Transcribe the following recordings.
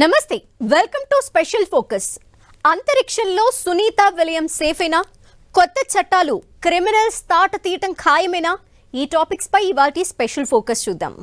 నమస్తే welcome to special focus. అంతరిక్షంలో Sunitha William సేఫేనా? కొత్త చట్టాలు క్రిమినల్స్ తాట తీయటం ఖాయమేనా? ఈ టాపిక్స్ పై ఇవాటి స్పెషల్ ఫోకస్ చూద్దాం.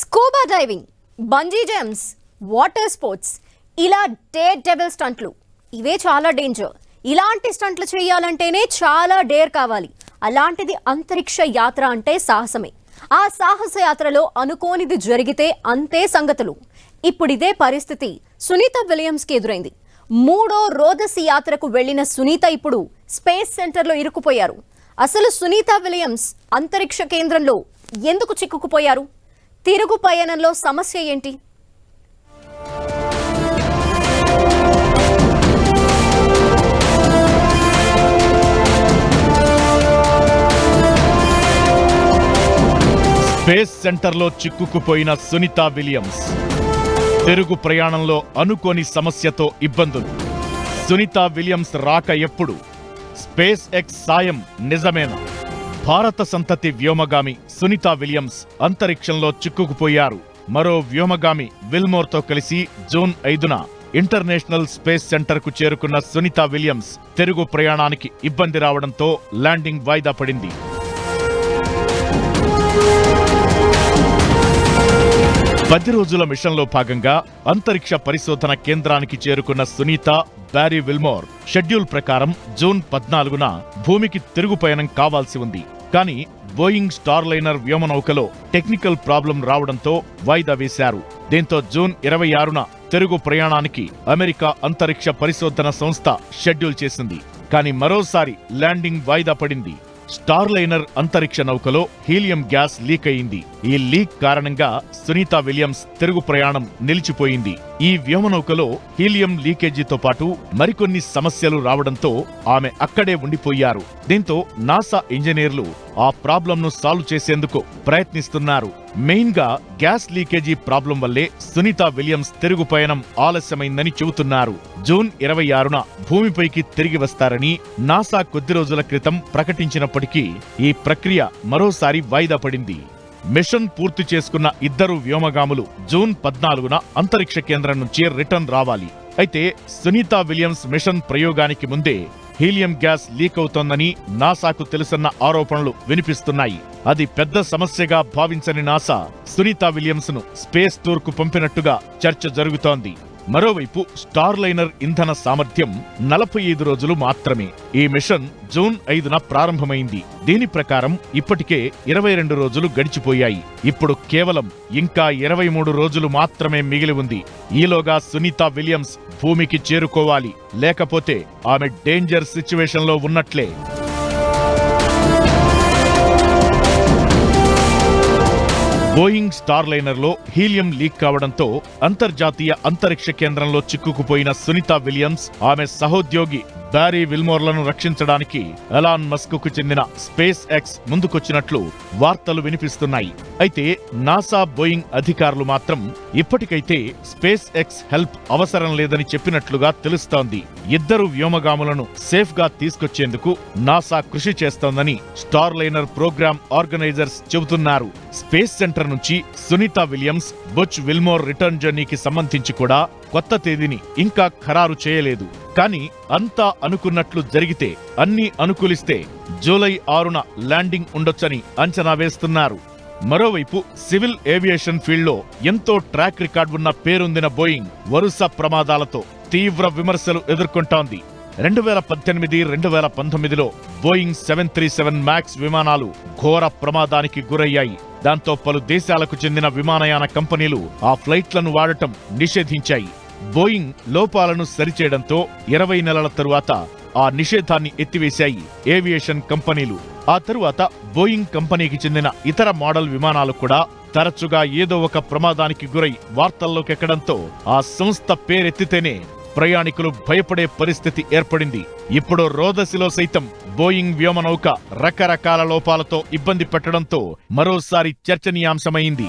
Scuba diving bungee jumps water sports ఇలా డేర్ డెబిల్ స్టంట్లు. ఇవే చాలా డేంజర్. ఇలాంటి స్టంట్లు చేయాలంటేనే చాలా డేర్ కావాలి. అలాంటిది అంతరిక్ష యాత్ర అంటే సాహసమే. ఆ సాహస యాత్రలో అనుకోనిది జరిగితే అంతే సంగతులు. ఇప్పుడిదే పరిస్థితి. సునీత విలియమ్స్కి ఎదురైంది. మూడో రోదసి యాత్రకు వెళ్ళిన సునీత ఇప్పుడు స్పేస్ సెంటర్లో ఇరుక్కుపోయారు. అసలు సునీత విలియమ్స్ అంతరిక్ష కేంద్రంలో ఎందుకు చిక్కుకుపోయారు? తిరుగు పయనంలో సమస్య ఏంటి? స్పేస్ సెంటర్లో చిక్కుకుపోయిన సునీత విలియమ్స్. తిరుగు ప్రయాణంలో అనుకోని సమస్యతో ఇబ్బందులు. సునీత విలియమ్స్ రాక ఎప్పుడు? స్పేస్ ఎక్స్ సాయం నిజమేనా? భారత సంతతి వ్యోమగామి సునీత విలియమ్స్ అంతరిక్షంలో చిక్కుకుపోయారు. మరో వ్యోమగామి విల్మోర్తో కలిసి జూన్ ఐదున ఇంటర్నేషనల్ స్పేస్ సెంటర్కు చేరుకున్న సునీత విలియమ్స్ తెలుగు ప్రయాణానికి ఇబ్బంది రావడంతో ల్యాండింగ్ వాయిదా పడింది. పది రోజుల మిషన్లో భాగంగా అంతరిక్ష పరిశోధన కేంద్రానికి చేరుకున్న సునీత బ్యారీ విల్మోర్ షెడ్యూల్ ప్రకారం జూన్ పద్నాలుగున భూమికి తిరుగు పయనం కావాల్సి ఉంది. కానీ బోయింగ్ స్టార్లైనర్ వ్యోమనౌకలో టెక్నికల్ ప్రాబ్లం రావడంతో వాయిదా వేశారు. దీంతో జూన్ ఇరవై ఆరున తిరుగు ప్రయాణానికి అమెరికా అంతరిక్ష పరిశోధన సంస్థ షెడ్యూల్ చేసింది. కానీ మరోసారి ల్యాండింగ్ వాయిదా పడింది. స్టార్లైనర్ అంతరిక్ష నౌకలో హీలియం గ్యాస్ లీక్ అయింది. ఈ లీక్ కారణంగా సునీత విలియమ్స్ తిరుగు ప్రయాణం నిలిచిపోయింది. ఈ వ్యోమనౌకలో హీలియం లీకేజీతో పాటు మరికొన్ని సమస్యలు రావడంతో ఆమె అక్కడే ఉండిపోయారు. దీంతో నాసా ఇంజనీర్లు ఆ ప్రాబ్లంను సాల్వ్ చేసేందుకు ప్రయత్నిస్తున్నారు. మెయిన్గా గ్యాస్ లీకేజీ ప్రాబ్లం వల్లే సునీత విలియమ్స్ తిరుగు పయనం ఆలస్యమైందని చెబుతున్నారు. జూన్ ఇరవై ఆరున భూమిపైకి తిరిగి వస్తారని నాసా కొద్ది రోజుల క్రితం ప్రకటించినప్పటికీ ఈ ప్రక్రియ మరోసారి వాయిదా పడింది. మిషన్ పూర్తి చేసుకున్న ఇద్దరు వ్యోమగాములు జూన్ పద్నాలుగున అంతరిక్ష కేంద్రం నుంచి రిటర్న్ రావాలి. అయితే సునీత విలియమ్స్ మిషన్ ప్రయోగానికి ముందే హీలియం గ్యాస్ లీక్ అవుతోందని నాసాకు తెలుసన్న ఆరోపణలు వినిపిస్తున్నాయి. అది పెద్ద సమస్యగా భావించని నాసా సునీత విలియమ్స్ను స్పేస్ టూర్కు పంపినట్టుగా చర్చ జరుగుతోంది. మరోవైపు స్టార్లైనర్ ఇంధన సామర్థ్యం నలభై ఐదు రోజులు మాత్రమే. ఈ మిషన్ జూన్ ఐదున ప్రారంభమైంది. దీని ప్రకారం ఇప్పటికే ఇరవై రెండు రోజులు గడిచిపోయాయి. ఇప్పుడు కేవలం ఇంకా ఇరవై మూడు రోజులు మాత్రమే మిగిలి ఉంది. ఈలోగా సునీత విలియమ్స్ భూమికి చేరుకోవాలి. లేకపోతే ఆమె డేంజర్ సిచ్యువేషన్లో ఉన్నట్లే. బోయింగ్ స్టార్లైనర్లో హీలియం లీక్ కావడంతో అంతర్జాతీయ అంతరిక్ష కేంద్రంలో చిక్కుకుపోయిన సునీత విలియమ్స్ ఆమె సహోద్యోగి బ్యారీ విల్మోర్లను రక్షించడానికి ఎలాన్ మస్క్కు చెందిన స్పేస్ ఎక్స్ ముందుకొచ్చినట్లు వార్తలు వినిపిస్తున్నాయి. అయితే నాసా బోయింగ్ అధికారులు మాత్రం ఇప్పటికైతే స్పేస్ ఎక్స్ హెల్ప్ అవసరం లేదని చెప్పినట్లుగా తెలుస్తోంది. ఇద్దరు వ్యోమగాములను సేఫ్గా తీసుకొచ్చేందుకు నాసా కృషి చేస్తోందని స్టార్లైనర్ ప్రోగ్రామ్ ఆర్గనైజర్స్ చెబుతున్నారు. స్పేస్ సెంటర్ నుంచి Sunita Williams Butch Wilmore return జర్నీకి సంబంధించి కూడా కొత్త తేదీని ఇంకా ఖరారు చేయలేదు. కానీ అంతా అనుకున్నట్లు జరిగితే అన్నీ అనుకూలిస్తే జూలై ఆరున ల్యాండింగ్ ఉండొచ్చని అంచనా వేస్తున్నారు. మరోవైపు సివిల్ ఏవియేషన్ ఫీల్డ్లో ఎంతో ట్రాక్ రికార్డ్ ఉన్న పేరొందిన బోయింగ్ వరుస ప్రమాదాలతో తీవ్ర విమర్శలు ఎదుర్కొంటోంది. రెండు వేల పద్దెనిమిది రెండు వేల పంతొమ్మిదిలో Boeing seven three seven max విమానాలు ఘోర ప్రమాదానికి గురయ్యాయి. దాంతో పలు దేశాలకు చెందిన విమానయాన కంపెనీలు ఆ ఫ్లైట్లను వాడటం నిషేధించాయి. బోయింగ్ లోపాలను సరిచేయడంతో ఇరవై నెలల తరువాత ఆ నిషేధాన్ని ఎత్తివేశాయి ఏవియేషన్ కంపెనీలు. ఆ తరువాత బోయింగ్ కంపెనీకి చెందిన ఇతర మోడల్ విమానాలు కూడా తరచుగా ఏదో ఒక ప్రమాదానికి గురై వార్తల్లోకెక్కడంతో ఆ సంస్థ పేరెత్తితేనే ప్రయాణికులు భయపడే పరిస్థితి ఏర్పడింది. ఇప్పుడు రోదసిలో సైతం బోయింగ్ వ్యోమనౌక రకరకాల లోపాలతో ఇబ్బంది పెట్టడంతో మరోసారి చర్చనీయాంశమైంది.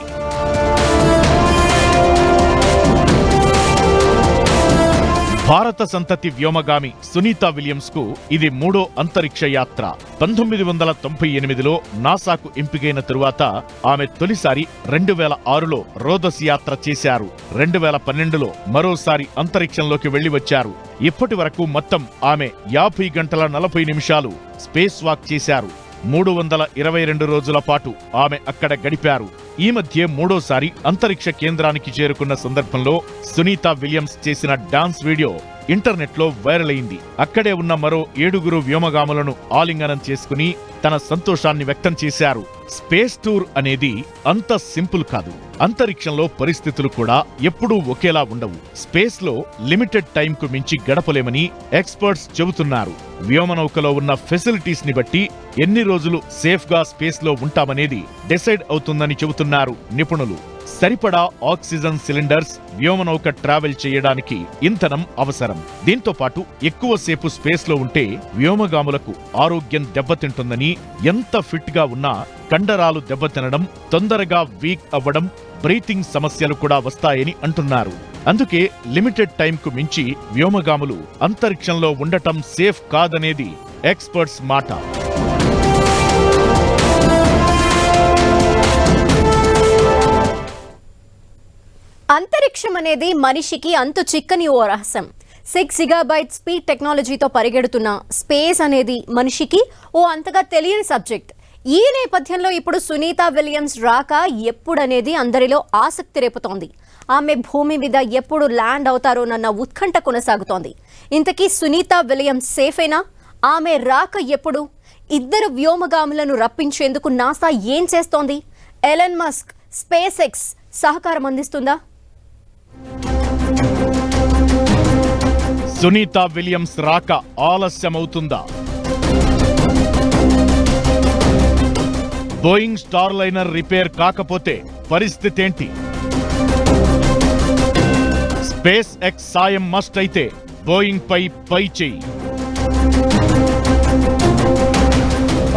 భారత సంతతి వ్యోమగామి సునీత విలియమ్స్కు ఇది మూడో అంతరిక్ష యాత్ర. పంతొమ్మిది వందల తొంభై ఎనిమిదిలో నాసాకు ఎంపికైన తరువాత ఆమె తొలిసారి రెండు వేల ఆరులో రోదస్ యాత్ర చేశారు. రెండు వేల పన్నెండులో మరోసారి అంతరిక్షంలోకి వెళ్ళి వచ్చారు ఇప్పటి వరకు మొత్తం ఆమె యాభై గంటల నలభై నిమిషాలు స్పేస్ వాక్ చేశారు. మూడు వందల ఇరవై రెండు రోజుల పాటు ఆమె అక్కడ గడిపారు. ఈ మధ్య మూడోసారి అంతరిక్ష కేంద్రానికి చేరుకున్న సందర్భంలో సునీత విలియమ్స్ చేసిన డాన్స్ వీడియో ఇంటర్నెట్లో వైరల్ అయింది అక్కడే ఉన్న మరో ఏడుగురు వ్యోమగాములను ఆలింగనం చేసుకుని తన సంతోషాన్ని వ్యక్తం చేశారు. స్పేస్ టూర్ అనేది అంత సింపుల్ కాదు. అంతరిక్షంలో పరిస్థితులు కూడా ఎప్పుడూ ఒకేలా ఉండవు. స్పేస్లో లిమిటెడ్ టైం కు మించి గడపలేమని ఎక్స్పర్ట్స్ చెబుతున్నారు. వ్యోమనౌకలో ఉన్న ఫెసిలిటీస్ని బట్టి ఎన్ని రోజులు సేఫ్గా స్పేస్లో ఉంటామనేది డిసైడ్ అవుతుందని చెబుతున్నారు నిపుణులు. సరిపడా ఆక్సిజన్ సిలిండర్స్ వ్యోమనౌక ట్రావెల్ చేయడానికి ఇంధనం అవసరం. దీంతో పాటు ఎక్కువసేపు స్పేస్లో ఉంటే వ్యోమగాములకు ఆరోగ్యం దెబ్బతింటుందని ఎంత ఫిట్గా ఉన్నా కండరాలు దెబ్బతినడం తొందరగా వీక్ అవ్వడం బ్రీతింగ్ సమస్యలు కూడా వస్తాయని అంటున్నారు. అందుకే లిమిటెడ్ టైంకు మించి వ్యోమగాములు అంతరిక్షంలో ఉండటం సేఫ్ కాదనేది ఎక్స్పర్ట్స్ మాట. అంతరిక్షం అనేది మనిషికి అంతు చిక్కని ఓ రహస్యం. సిక్స్ గిగాబైట్ స్పీడ్ టెక్నాలజీతో పరిగెడుతున్న స్పేస్ అనేది మనిషికి ఓ అంతగా తెలియని సబ్జెక్ట్ ఈ నేపథ్యంలో ఇప్పుడు సునీత విలియమ్స్ రాక ఎప్పుడనేది అందరిలో ఆసక్తి రేపుతోంది. ఆమె భూమి మీద ఎప్పుడు ల్యాండ్ అవుతారోనన్న ఉత్కంఠ కొనసాగుతోంది. ఇంతకీ సునీత విలియమ్స్ సేఫేనా? ఆమె రాక ఎప్పుడు? ఇద్దరు వ్యోమగాములను రప్పించేందుకు నాసా ఏం చేస్తోంది? ఎలన్ మస్క్ స్పేస్ ఎక్స్ సహకారం అందిస్తుందా? సునీత విలియమ్స్ రాక ఆలస్యమవుతుందా? బోయింగ్ స్టార్ లైనర్ రిపేర్ కాకపోతే పరిస్థితేంటి? స్పేస్ ఎక్స్ సాయం మస్ట్ అయితే బోయింగ్ పై పై చెయ్యి.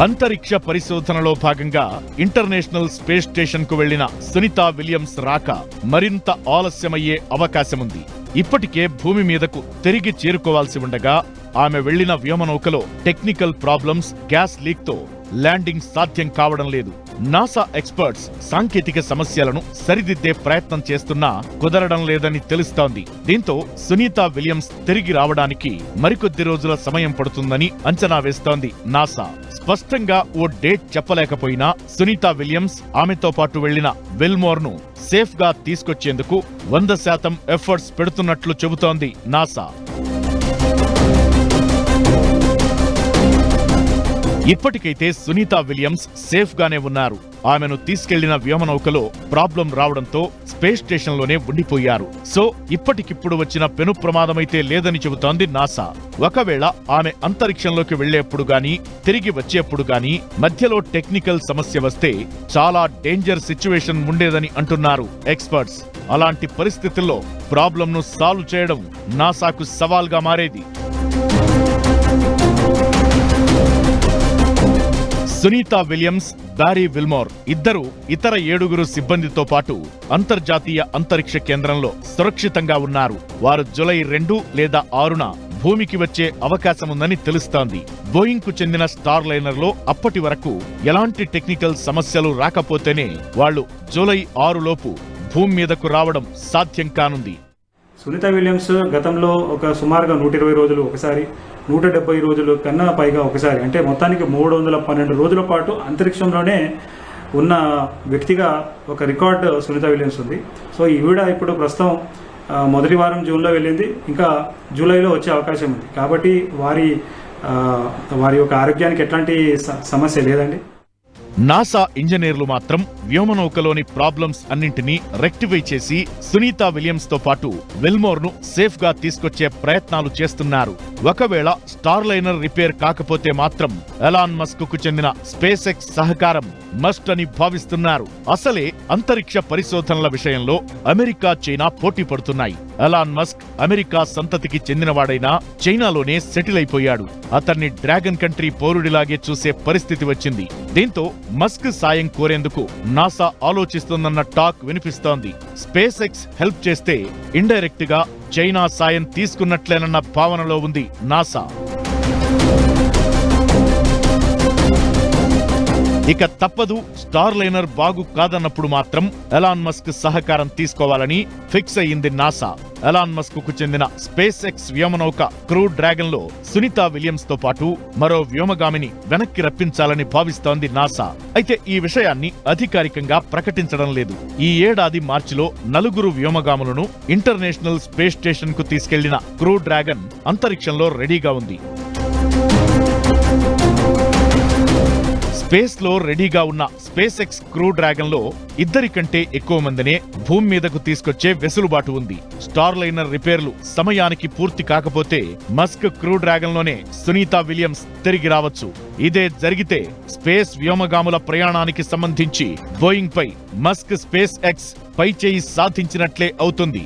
అంతరిక్ష పరిశోధనలో భాగంగా ఇంటర్నేషనల్ స్పేస్ స్టేషన్కు వెళ్ళిన సునీత విలియమ్స్ రాక మరింత ఆలస్యమయ్యే అవకాశముంది. ఇప్పటికే భూమి మీదకు తిరిగి చేరుకోవాల్సి ఉండగా ఆమె వెళ్ళిన వ్యోమనౌకలో టెక్నికల్ ప్రాబ్లమ్స్ గ్యాస్ లీక్తో ల్యాండింగ్ సాధ్యం కావడం లేదు. నాసా ఎక్స్పర్ట్స్ సాంకేతిక సమస్యలను సరిదిద్దే ప్రయత్నం చేస్తున్నా కుదరడం లేదని తెలుస్తోంది. దీంతో సునీత విలియమ్స్ తిరిగి రావడానికి మరికొద్ది రోజుల సమయం పడుతుందని అంచనా వేస్తోంది నాసా. స్పష్టంగా ఓ డేట్ చెప్పలేకపోయినా సునీత విలియమ్స్ ఆమెతో పాటు వెళ్ళిన విల్మోర్ను సేఫ్గా తీసుకొచ్చేందుకు వంద శాతం ఎఫర్ట్స్ పెడుతున్నట్లు చెబుతోంది నాసా. ఇప్పటికైతే సునీత విలియమ్స్ సేఫ్ గానే ఉన్నారు. ఆమెను తీసుకెళ్ళిన వ్యోమనౌకలో ప్రాబ్లం రావడంతో స్పేస్ స్టేషన్లోనే ఉండిపోయారు. సో ఇప్పటికిప్పుడు వచ్చిన పెను ప్రమాదమైతే లేదని చెబుతోంది నాసా. ఒకవేళ ఆమె అంతరిక్షంలోకి వెళ్ళేప్పుడు గాని తిరిగి వచ్చేప్పుడు గాని మధ్యలో టెక్నికల్ సమస్య వస్తే చాలా డేంజర్ సిచ్యువేషన్ ఉండేదని అంటున్నారు ఎక్స్పర్ట్స్. అలాంటి పరిస్థితుల్లో ప్రాబ్లంను సాల్వ్ చేయడం నాసాకు సవాల్గా మారేది. సునీతా విలియమ్స్ బ్యారీ విల్మోర్ ఇద్దరు ఇతర ఏడుగురు సిబ్బందితో పాటు అంతర్జాతీయ అంతరిక్ష కేంద్రంలో సురక్షితంగా ఉన్నారు. వారు జులై రెండు లేదా ఆరున భూమికి వచ్చే అవకాశముందని తెలుస్తోంది. బోయింగ్కు చెందిన స్టార్ లైనర్లో అప్పటి వరకు ఎలాంటి టెక్నికల్ సమస్యలు రాకపోతేనే వాళ్ళు జూలై ఆరులోపు భూమి మీదకు రావడం సాధ్యం కానుంది. సునీత విలియమ్స్ గతంలో ఒక సుమారుగా నూట ఇరవై రోజులు ఒకసారి నూట డెబ్బై రోజులు కన్నా పైగా ఒకసారి అంటే మొత్తానికి మూడు వందల పన్నెండు రోజుల పాటు అంతరిక్షంలోనే ఉన్న వ్యక్తిగా ఒక రికార్డ్ సునీత విలియమ్స్ ఉంది. సో ఈవిడ ఇప్పుడు ప్రస్తుతం మొదటి వారం జూన్లో వెళ్ళింది. ఇంకా జూలైలో వచ్చే అవకాశం ఉంది. కాబట్టి వారి వారి యొక్క ఆరోగ్యానికి ఎట్లాంటి సమస్య లేదండి. నాసా ఇంజనీర్లు మాత్రం వ్యోమనౌకలోని ప్రాబ్లమ్స్ అన్నింటినీ రెక్టిఫై చేసి సునీత విలియమ్స్తో పాటు వెల్మోర్ను సేఫ్గా తీసుకొచ్చే ప్రయత్నాలు చేస్తున్నారు. ఒకవేళ స్టార్లైనర్ రిపేర్ కాకపోతే మాత్రం ఎలాన్ మస్క్కు చెందిన స్పేస్ ఎక్స్ సహకారం మస్ట్ అని భావిస్తున్నారు. అసలే అంతరిక్ష పరిశోధనల విషయంలో అమెరికా చైనా పోటీ పడుతున్నాయి. అలాన్ మస్క్ అమెరికా సంతతికి చెందినవాడైనా చైనాలోనే సెటిల్ అయిపోయాడు. అతన్ని డ్రాగన్ కంట్రీ పౌరుడిలాగే చూసే పరిస్థితి వచ్చింది. దీంతో మస్క్ సాయం కోరేందుకు నాసా ఆలోచిస్తుందన్న టాక్ వినిపిస్తోంది. స్పేస్ ఎక్స్ హెల్ప్ చేస్తే ఇండైరెక్ట్గా చైనా సాయం తీసుకున్నట్లేనన్న భావనలో ఉంది నాసా. ఇక తప్పదు స్టార్ లైనర్ బాగు కాదన్నప్పుడు మాత్రం ఎలాన్ మస్క్ సహకారం తీసుకోవాలని ఫిక్స్ అయ్యింది నాసా. ఎలాన్ మస్క్కు చెందిన స్పేస్ ఎక్స్ వ్యోమనౌక క్రూ డ్రాగన్లో సునీత విలియమ్స్తో పాటు మరో వ్యోమగామిని వెనక్కి రప్పించాలని భావిస్తోంది నాసా. అయితే ఈ విషయాన్ని అధికారికంగా ప్రకటించడం లేదు. ఈ ఏడాది మార్చిలో నలుగురు వ్యోమగాములను ఇంటర్నేషనల్ స్పేస్ స్టేషన్కు తీసుకెళ్ళిన క్రూ డ్రాగన్ అంతరిక్షంలో రెడీగా ఉంది. స్పేస్లో రెడీగా ఉన్న స్పేస్ ఎక్స్ క్రూ డ్రాగన్లో ఇద్దరి కంటే ఎక్కువ మందినే భూమి మీదకు తీసుకొచ్చే వెసులుబాటు ఉంది. స్టార్ లైనర్ రిపేర్లు సమయానికి పూర్తి కాకపోతే మస్క్ క్రూ డ్రాగన్లోనే సునీత విలియమ్స్ తిరిగి రావచ్చు. ఇదే జరిగితే స్పేస్ వ్యోమగాముల ప్రయాణానికి సంబంధించి బోయింగ్ పై మస్క్ స్పేస్ ఎక్స్ పై చేయి సాధించినట్లే అవుతుంది.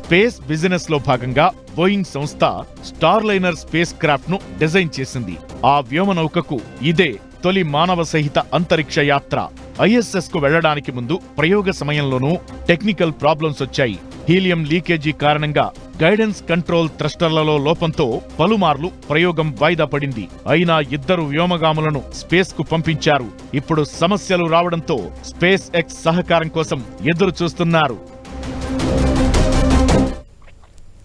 స్పేస్ బిజినెస్లో భాగంగా బోయింగ్ సంస్థ స్టార్ లైనర్ స్పేస్ క్రాఫ్ట్ను డిజైన్ చేసింది. ఆ వ్యోమనౌకకు ఇదే తొలి మానవ సహిత అంతరిక్ష యాత్ర. ఐఎస్ఎస్కు వెళ్ళడానికి ముందు ప్రయోగ సమయంలోనూ టెక్నికల్ ప్రాబ్లమ్స్ వచ్చాయి. హీలియం లీకేజీ కారణంగా గైడెన్స్ కంట్రోల్ థ్రస్టర్లలో లోపంతో పలుమార్లు ప్రయోగం వాయిదా పడింది. అయినా ఇద్దరు వ్యోమగాములను స్పేస్కు పంపించారు. ఇప్పుడు సమస్యలు రావడంతో స్పేస్ ఎక్స్ సహకారం కోసం ఎదురు చూస్తున్నారు